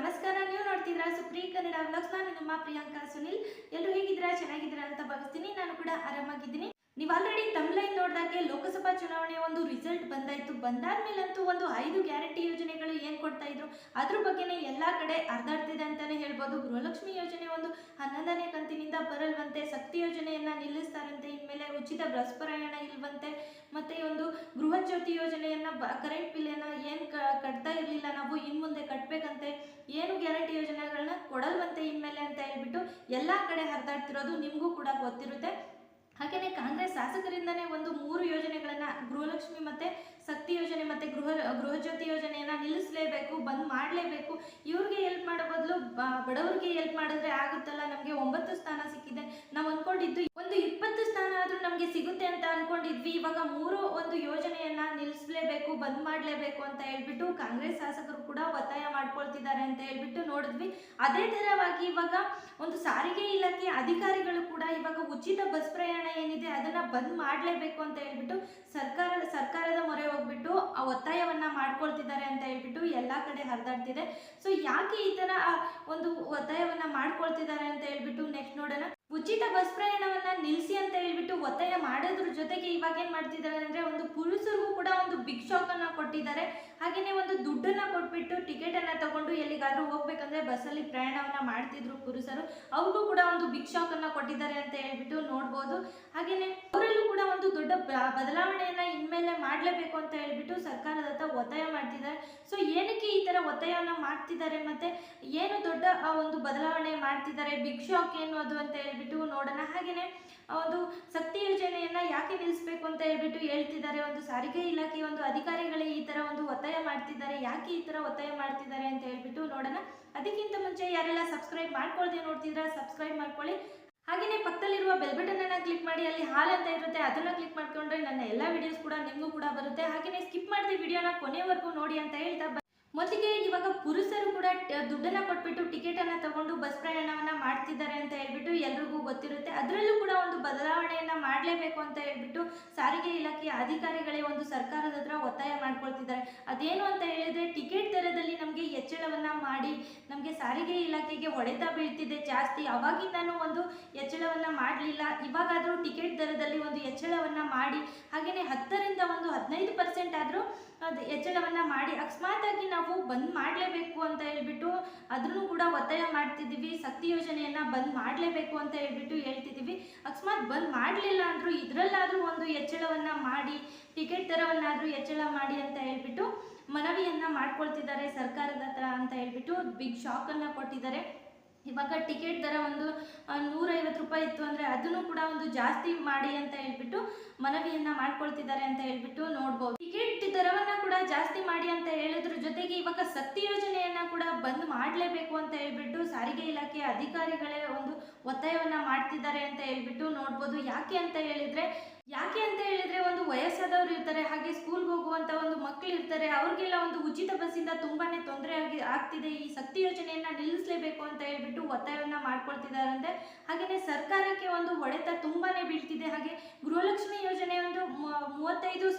ನಮಸ್ಕಾರ, ನೀವು ನೋಡ್ತಿದ್ರಾ supreme Kannada vlogs. ನಾನು ನಿಮ್ಮ ಪ್ರಿಯಾಂಕಾ ಸುನಿಲ್. ಎಲ್ಲರೂ ಹೇಗಿದ್ದೀರಾ? ಚೆನ್ನಾಗಿದ್ದೀರಾ ಅಂತ ಭಾವಿಸ್ತೀನಿ. ನಾನು ಕೂಡ ಆರಾಮಾಗಿದ್ದೀನಿ. ನೀವು ಆಲ್ರೆಡಿ ತಮ್ಲೈನ್ ನೋಡಿದಾಗೆ ಲೋಕಸಭಾ ಚುನಾವಣೆ ಒಂದು ರಿಸಲ್ಟ್ ಬಂದಾಯ್ತು. ಬಂದಾದ್ಮೇಲಂತೂ ಒಂದು ಐದು ಗ್ಯಾರಂಟಿ ಯೋಜನೆಗಳು ಏನು ಕೊಡ್ತಾ ಇದ್ರು? ಅದ್ರ ಬಗ್ಗೆನೇ ಎಲ್ಲ ಕಡೆ ಹರಿದಾಡ್ತಿದೆ ಅಂತಾನೆ ಹೇಳ್ಬೋದು. ಗೃಹಲಕ್ಷ್ಮಿ ಯೋಜನೆ ಒಂದು ಹನ್ನೊಂದನೇ ಕಂತಿನಿಂದ ಬರಲ್ವಂತೆ. ಶಕ್ತಿ ಯೋಜನೆಯನ್ನ ನಿಲ್ಲಿಸ್ತಾರಂತೆ. ಇನ್ಮೇಲೆ ಉಚಿತ ಬಸ್ ಪ್ರಯಾಣ ಇಲ್ವಂತೆ. ಮತ್ತೆ ಒಂದು ಗೃಹ ಜ್ಯೋತಿ ಯೋಜನೆಯನ್ನ ಕರೆಂಟ್ ಬಿಲ್ಲನ್ನು ಏನು ಕಟ್ತಾ ಇರಲಿಲ್ಲ ನಾವು ಇನ್ನು ಮುಂದೆ ಕಟ್ಟಬೇಕಂತೆ ಏನು ಗ್ಯಾರಂಟಿ ಯೋಜನೆಗಳನ್ನ ಕೊಡಲ್ವಂತೆ ಇನ್ಮೇಲೆ ಅಂತ ಹೇಳ್ಬಿಟ್ಟು ಎಲ್ಲ ಕಡೆ ಹರಿದಾಡ್ತಿರೋದು ನಿಮಗೂ ಕೂಡ ಗೊತ್ತಿರುತ್ತೆ. ಹಾಗೇನೆ ಕಾಂಗ್ರೆಸ್ ಶಾಸಕರಿಂದನೇ ಒಂದು ಮೂರು ಯೋಜನೆಗಳನ್ನ ಗೃಹಲಕ್ಷ್ಮಿ ಮತ್ತೆ ಶಕ್ತಿ ಯೋಜನೆ ಮತ್ತೆ ಗೃಹ, ಗೃಹಜ್ಯೋತಿ ಯೋಜನೆಯನ್ನ ನಿಲ್ಲಿಸಲೇಬೇಕು, ಬಂದ್ ಮಾಡಲೇಬೇಕು. ಇವ್ರಿಗೆ ಹೆಲ್ಪ್ ಮಾಡೋ ಬದಲು ಬಡವರಿಗೆ ಹೆಲ್ಪ್ ಮಾಡಿದ್ರೆ ಆಗುತ್ತಲ್ಲ? ನಮಗೆ ಒಂಬತ್ತು ಸ್ಥಾನ ಸಿಕ್ಕಿದೆ. ನಾವು ಅನ್ಕೊಂಡಿದ್ದು ಒಂದು ಇಪ್ಪತ್ತು ಸ್ಥಾನ ಆದ್ರೂ ನಮಗೆ ಸಿಗುತ್ತೆ ಅಂತ ಅನ್ಕೊಂಡಿದ್ವಿ. ಇವಾಗ ಮೂರು ಒಂದು ಯೋಜನೆಯನ್ನ ನಿಲ್ಲಿಸಲೇಬೇಕು ಬಂದ್ ಮಾಡಲೇಬೇಕು ಅಂತ ಹೇಳ್ಬಿಟ್ಟು ಕಾಂಗ್ರೆಸ್ ಶಾಸಕರು ಕೂಡ ಒತ್ತಾಯ ಮಾಡ್ಕೊಳ್ತಿದ್ದಾರೆ ಅಂತ ಹೇಳ್ಬಿಟ್ಟು ನೋಡಿದ್ವಿ. ಅದೇ ತರವಾಗಿ ಇವಾಗ ಒಂದು ಸಾರಿಗೆ ಇಲಾಖೆ ಅಧಿಕಾರಿಗಳು ಕೂಡ ಇವಾಗ ಉಚಿತ ಬಸ್ ಪ್ರಯಾಣ ಏನಿದೆ ಅದನ್ನ ಬಂದ್ ಮಾಡಲೇಬೇಕು ಅಂತ ಹೇಳ್ಬಿಟ್ಟು ಸರ್ಕಾರ, ಸರ್ಕಾರದ ಮೊರೆ ಹೋಗ್ಬಿಟ್ಟು ಆ ಒತ್ತಾಯವನ್ನ ಮಾಡ್ಕೊಳ್ತಿದ್ದಾರೆ ಅಂತ ಹೇಳ್ಬಿಟ್ಟು ಎಲ್ಲ ಕಡೆ ಹರಿದಾಡ್ತಿದೆ. ಸೊ ಯಾಕೆ ಈ ತರ ಒಂದು ಒತ್ತಾಯವನ್ನ ಮಾಡ್ಕೊಳ್ತಿದ್ದಾರೆ ಅಂತ ಹೇಳ್ಬಿಟ್ಟು ನೆಕ್ಸ್ಟ್ ನೋಡೋಣ. ಉಚಿತ ಬಸ್ ಪ್ರಯಾಣವನ್ನ ನಿಲ್ಲಿಸಿ ಅಂತ ಹೇಳ್ಬಿಟ್ಟು ಒತ್ತಾಯ ಮಾಡೋದ್ರ ಜೊತೆಗೆ ಇವಾಗ ಏನ್ ಮಾಡ್ತಿದ್ದಾರೆ ಅಂದ್ರೆ ಒಂದು ಪುರುಷರಿಗೂ ಕೂಡ ಒಂದು ಬಿಗ್ ಶಾಕ್ ಅನ್ನ ಕೊಟ್ಟಿದ್ದಾರೆ. ಹಾಗೇನೆ ಒಂದು ದುಡ್ಡನ್ನ ಕೊಟ್ಬಿಟ್ಟು ಟಿಕೆಟ್ ಅನ್ನ ತಗೊಂಡು ಎಲ್ಲಿಗಾದ್ರೂ ಹೋಗ್ಬೇಕಂದ್ರೆ ಬಸ್ಸಲ್ಲಿ ಪ್ರಯಾಣವನ್ನ ಮಾಡ್ತಿದ್ರು ಪುರುಷರು. ಅವ್ರಿಗೂ ಕೂಡ ಒಂದು ಬಿಗ್ ಶಾಕ್ ಅನ್ನ ಕೊಟ್ಟಿದ್ದಾರೆ ಅಂತ ಹೇಳ್ಬಿಟ್ಟು ನೋಡ್ಬೋದು. ಹಾಗೇನೆ ಅವರಲ್ಲೂ ಕೂಡ ಒಂದು ದೊಡ್ಡ ಬದಲಾವಣೆಯನ್ನ ಇನ್ಮೇಲೆ ಮಾಡಲೇಬೇಕು ಅಂತ ಹೇಳ್ಬಿಟ್ಟು ಸರ್ಕಾರದ ಹತ್ರ ಒತ್ತಾಯ ಮಾಡ್ತಿದ್ದಾರೆ. ಸೊ ಏನಕ್ಕೆ ಈ ತರ ಒತ್ತಾಯವನ್ನು ಮಾಡ್ತಿದ್ದಾರೆ ಮತ್ತೆ ಏನು ದೊಡ್ಡ ಆ, ಒಂದು ಬದಲಾವಣೆ ಮಾಡ್ತಿದ್ದಾರೆ? ಬಿಗ್ ಶಾಕ್ ಏನು ಅದು ಅಂತ ಹೇಳ್ಬಿಟ್ಟು ನೋಡೋಣ. ಹಾಗೆಯೇ ಒಂದು ಶಕ್ತಿ ಯೋಜನೆಯನ್ನು ಯಾಕೆ ನಿಲ್ಲಿಸ್ಬೇಕು ಅಂತ ಹೇಳ್ಬಿಟ್ಟು ಹೇಳ್ತಿದ್ದಾರೆ? ಒಂದು ಸಾರಿಗೆ ಇಲಾಖೆ ಒಂದು ಅಧಿಕಾರಿಗಳೇ ಈ ತರ ಒಂದು ಒತ್ತಾಯ ಮಾಡ್ತಿದ್ದಾರೆ. ಯಾಕೆ ಈ ತರ ಒತ್ತಾಯ ಮಾಡ್ತಿದ್ದಾರೆ ಅಂತ ಹೇಳ್ಬಿಟ್ಟು ನೋಡೋಣ. ಅದಕ್ಕಿಂತ ಮುಂಚೆ ಯಾರೆಲ್ಲ ಸಬ್ಸ್ಕ್ರೈಬ್ ಮಾಡ್ಕೊಳ್ದೆ ನೋಡ್ತಿದ್ರೆ ಸಬ್ಸ್ಕ್ರೈಬ್ ಮಾಡ್ಕೊಳ್ಳಿ. ಹಾಗೆಯೇ ಪಕ್ಕದಲ್ಲಿರುವ ಬೆಲ್ ಬಟನ್ ಅನ್ನ ಕ್ಲಿಕ್ ಮಾಡಿ, ಅಲ್ಲಿ ಹಾಲ್ ಅಂತ ಇರುತ್ತೆ, ಅದನ್ನ ಕ್ಲಿಕ್ ಮಾಡ್ಕೊಂಡ್ರೆ ನನ್ನ ಎಲ್ಲ ವಿಡಿಯೋಸ್ ಕೂಡ ನಿಮಗೂ ಕೂಡ ಬರುತ್ತೆ. ಹಾಗೆಯೇ ಸ್ಕಿಪ್ ಮಾಡಿದ ವಿಡಿಯೋನ ಕೊನೆವರೆಗೂ ನೋಡಿ ಅಂತ ಹೇಳ್ತಾ ಮೊದಲಿಗೆ ಇವಾಗ ಪುರುಷರು ಕೂಡ ದುಡ್ಡನ್ನು ಕೊಟ್ಬಿಟ್ಟು ಟಿಕೆಟನ್ನು ತಗೊಂಡು ಬಸ್ ಪ್ರಯಾಣವನ್ನ ಮಾಡ್ತಿದ್ದಾರೆ ಅಂತ ಹೇಳ್ಬಿಟ್ಟು ಎಲ್ರಿಗೂ ಗೊತ್ತಿರುತ್ತೆ. ಅದರಲ್ಲೂ ಕೂಡ ಒಂದು ಬದಲಾವಣೆಯನ್ನ ಮಾಡಲೇಬೇಕು ಅಂತ ಹೇಳ್ಬಿಟ್ಟು ಸಾರಿಗೆ ಇಲಾಖೆಯ ಅಧಿಕಾರಿಗಳೇ ಒಂದು ಸರ್ಕಾರದ ಹತ್ರ ಒತ್ತಾಯ ಮಾಡ್ಕೊಳ್ತಿದ್ದಾರೆ. ಅದೇನು ಅಂತ ಹೇಳಿದ್ರೆ ಹೆಚ್ಚಳವನ್ನ ಮಾಡಿ ನಮಗೆ ಸಾರಿಗೆ ಇಲಾಖೆಗೆ ಹೊಡೆತ ಬೀಳ್ತಿದೆ ಜಾಸ್ತಿ. ಅವಾಗಿಂದನೂ ಒಂದು ಹೆಚ್ಚಳವನ್ನ ಮಾಡಲಿಲ್ಲ. ಇವಾಗಾದರೂ ಟಿಕೆಟ್ ದರದಲ್ಲಿ ಒಂದು ಹೆಚ್ಚಳವನ್ನ ಮಾಡಿ ಹಾಗೆಯೇ ಹತ್ತರಿಂದ ಒಂದು ಹದಿನೈದು ಪರ್ಸೆಂಟ್ ಆದರೂ ಅದು ಹೆಚ್ಚಳವನ್ನ ಮಾಡಿ, ಅಕಸ್ಮಾತ್ ಆಗಿ ನಾವು ಬಂದ್ ಮಾಡಲೇಬೇಕು ಅಂತ ಹೇಳ್ಬಿಟ್ಟು ಅದನ್ನು ಕೂಡ ಒತ್ತಾಯ ಮಾಡ್ತಿದ್ದೀವಿ. ಶಕ್ತಿ ಯೋಜನೆಯನ್ನ ಬಂದ್ ಮಾಡಲೇಬೇಕು ಅಂತ ಹೇಳ್ಬಿಟ್ಟು ಹೇಳ್ತಿದ್ದೀವಿ. ಅಕಸ್ಮಾತ್ ಬಂದ್ ಮಾಡಲಿಲ್ಲ ಅಂದ್ರೂ ಇದರಲ್ಲಾದರೂ ಒಂದು ಹೆಚ್ಚಳವನ್ನ ಮಾಡಿ, ಟಿಕೆಟ್ ದರವನ್ನಾದರೂ ಹೆಚ್ಚಳ ಮಾಡಿ ಅಂತ ಹೇಳ್ಬಿಟ್ಟು ಮನವಿಯನ್ನ ಮಾಡ್ಕೊಳ್ತಿದ್ದಾರೆ ಸರ್ಕಾರದ ಹತ್ರ ಅಂತ ಹೇಳ್ಬಿಟ್ಟು ಬಿಗ್ ಶಾಕ್ ಅನ್ನ ಕೊಟ್ಟಿದ್ದಾರೆ. ಇವಾಗ ಟಿಕೆಟ್ ದರ ಒಂದು ನೂರೈವತ್ತು ರೂಪಾಯಿ ಇತ್ತು ಅಂದರೆ ಅದನ್ನು ಕೂಡ ಒಂದು ಜಾಸ್ತಿ ಮಾಡಿ ಅಂತ ಹೇಳ್ಬಿಟ್ಟು ಮನವಿಯನ್ನ ಮಾಡ್ಕೊಳ್ತಿದ್ದಾರೆ ಅಂತ ಹೇಳ್ಬಿಟ್ಟು ನೋಡ್ಬೋದು. ಜಾಸ್ತಿ ಮಾಡಿ ಅಂತ ಹೇಳಿದ್ರ ಜೊತೆಗೆ ಇವಾಗ ಸತ್ತಿ ಯೋಜನೆಯನ್ನ ಕೂಡ ಬಂದ್ ಮಾಡಲೇಬೇಕು ಅಂತ ಹೇಳ್ಬಿಟ್ಟು ಸಾರಿಗೆ ಇಲಾಖೆಯ ಅಧಿಕಾರಿಗಳೇ ಒಂದು ಒತ್ತಾಯವನ್ನ ಮಾಡ್ತಿದ್ದಾರೆ ಅಂತ ಹೇಳ್ಬಿಟ್ಟು ನೋಡ್ಬೋದು. ಯಾಕೆ ಅಂತ ಹೇಳಿದ್ರೆ, ಯಾಕೆ ಅಂತ ಹೇಳಿದ್ರೆ ಒಂದು ವಯಸ್ಸಾದವರು ಇರ್ತಾರೆ, ಹಾಗೆ ಸ್ಕೂಲ್ಗೆ ಹೋಗುವಂತ ಒಂದು ಮಕ್ಕಳು ಇರ್ತಾರೆ, ಅವ್ರಿಗೆಲ್ಲ ಒಂದು ಉಚಿತ ಬಸ್ಸಿಂದ ತುಂಬಾನೇ ತೊಂದರೆ ಆಗಿ, ಆಗ್ತಿದೆ. ಈ ಸತ್ತಿ ಯೋಜನೆಯನ್ನ ನಿಲ್ಲಿಸಲೇಬೇಕು ಅಂತ ಹೇಳ್ಬಿಟ್ಟು ಒತ್ತಾಯವನ್ನ ಮಾಡ್ಕೊಳ್ತಿದ್ದಾರಂತೆ ಹಾಗೆಯೇ ಸರ್ಕಾರಕ್ಕೆ ಒಂದು ಹೊಡೆತ ತುಂಬಾನೇ ಬೀಳ್ತಿದೆ. ಹಾಗೆ ಗೃಹಲಕ್ಷ್ಮಿ ಯೋಜನೆ ಒಂದು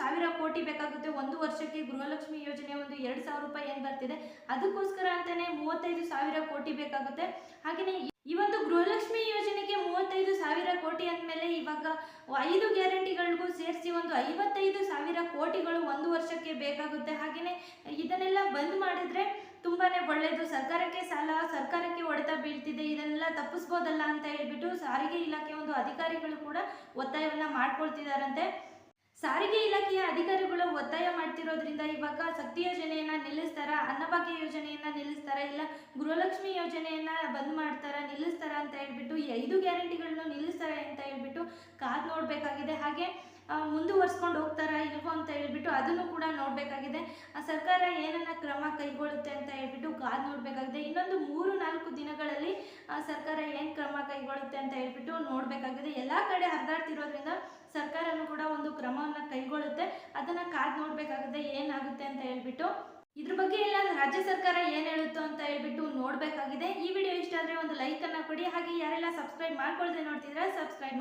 ಸಾವಿರ ಕೋಟಿ ಬೇಕಾಗುತ್ತೆ. ಒಂದು ವರ್ಷಕ್ಕೆ ಗೃಹಲಕ್ಷ್ಮಿ ಯೋಜನೆ ಒಂದು ಎರಡು ಸಾವಿರ ರೂಪಾಯಿ ಏನು ಬರ್ತಿದೆ? ಅದಕ್ಕೋಸ್ಕರ ಅಂತಾನೆ ಮೂವತ್ತೈದು ಸಾವಿರ ಕೋಟಿ ಬೇಕಾಗುತ್ತೆ. ಹಾಗೆಯೇ ಈ ಒಂದು ಗೃಹಲಕ್ಷ್ಮಿ ಯೋಜನೆಗೆ ಮೂವತ್ತೈದು ಸಾವಿರ ಕೋಟಿ ಅಂದಮೇಲೆ ಇವಾಗ ಐದು ಗ್ಯಾರಂಟಿಗಳಿಗೂ ಸೇರಿಸಿ ಒಂದು ಐವತ್ತೈದು ಸಾವಿರ ಕೋಟಿಗಳು ಒಂದು ವರ್ಷಕ್ಕೆ ಬೇಕಾಗುತ್ತೆ. ಹಾಗೆಯೇ ಇದನ್ನೆಲ್ಲ ಬಂದ್ ಮಾಡಿದ್ರೆ ತುಂಬಾ ಒಳ್ಳೆಯದು ಸರ್ಕಾರಕ್ಕೆ ಸಾಲ, ಸರ್ಕಾರಕ್ಕೆ ಹೊಡೆತ ಬೀಳ್ತಿದೆ. ಇದನ್ನೆಲ್ಲ ತಪ್ಪಿಸ್ಬೋದಲ್ಲ ಅಂತ ಹೇಳ್ಬಿಟ್ಟು ಸಾರಿಗೆ ಇಲಾಖೆ ಒಂದು ಅಧಿಕಾರಿಗಳು ಕೂಡ ಒತ್ತಾಯವನ್ನ ಮಾಡ್ಕೊಳ್ತಿದಾರಂತೆ. ಸಾರಿಗೆ ಇಲಾಖೆಯ ಅಧಿಕಾರಿಗಳು ಒತ್ತಾಯ ಮಾಡ್ತಿರೋದ್ರಿಂದ ಇವಾಗ ಶಕ್ತಿ ಯೋಜನೆಯನ್ನ ನಿಲ್ಲಿಸ್ತಾರ? ಅನ್ನಭಾಗ್ಯ ಯೋಜನೆಯನ್ನ ನಿಲ್ಲಿಸ್ತಾರ? ಇಲ್ಲ ಗೃಹಲಕ್ಷ್ಮಿ ಯೋಜನೆಯನ್ನ ಬಂದ್ ಮಾಡ್ತಾರ? ನಿಲ್ಲಿಸ್ತಾರ ಅಂತ ಹೇಳ್ಬಿಟ್ಟು ಐದು ಗ್ಯಾರಂಟಿಗಳನ್ನು ನಿಲ್ಲಿಸ್ತಾರೆ ಅಂತ ಹೇಳ್ಬಿಟ್ಟು ಕಾದ್ ನೋಡ್ಬೇಕಾಗಿದೆ. ಹಾಗೆ ಮುಂದುವರ್ಸ್ಕೊಂಡು ಅದನ್ನು ಕೂಡ ನೋಡಬೇಕಾಗಿದೆ. ಸರ್ಕಾರ ಏನನ್ನ ಕ್ರಮ ಕೈಗೊಳ್ಳುತ್ತೆ ಅಂತ ಹೇಳ್ಬಿಟ್ಟು ಕಾದು ನೋಡಬೇಕಾಗಿದೆ. ಇನ್ನೊಂದು ಮೂರು ನಾಲ್ಕು ದಿನಗಳಲ್ಲಿ ಸರ್ಕಾರ ಏನು ಕ್ರಮ ಕೈಗೊಳ್ಳುತ್ತೆ ಅಂತ ಹೇಳ್ಬಿಟ್ಟು ನೋಡಬೇಕಾಗಿದೆ. ಎಲ್ಲ ಕಡೆ ಹರಿದಾಡ್ತಿರೋದ್ರಿಂದ ಸರ್ಕಾರನೂ ಕೂಡ ಒಂದು ಕ್ರಮವನ್ನು ಕೈಗೊಳ್ಳುತ್ತೆ. ಅದನ್ನ ಕಾದು ನೋಡಬೇಕಾಗುತ್ತೆ ಏನಾಗುತ್ತೆ ಅಂತ ಹೇಳ್ಬಿಟ್ಟು. ಇದ್ರ ಬಗ್ಗೆ ಎಲ್ಲ ರಾಜ್ಯ ಸರ್ಕಾರ ಏನು ಹೇಳುತ್ತೋ ಅಂತ ಹೇಳ್ಬಿಟ್ಟು ನೋಡಬೇಕಾಗಿದೆ. ಈ ವಿಡಿಯೋ ಇಷ್ಟ ಆದರೆ ಒಂದು ಲೈಕ್ ಅನ್ನ ಕೊಡಿ. ಹಾಗೆ ಯಾರೆಲ್ಲ ಸಬ್ಸ್ಕ್ರೈಬ್ ಮಾಡ್ಕೊಳ್ದೆ ನೋಡ್ತಿದ್ರೆ, ಸಬ್ಸ್ಕ್ರೈಬ್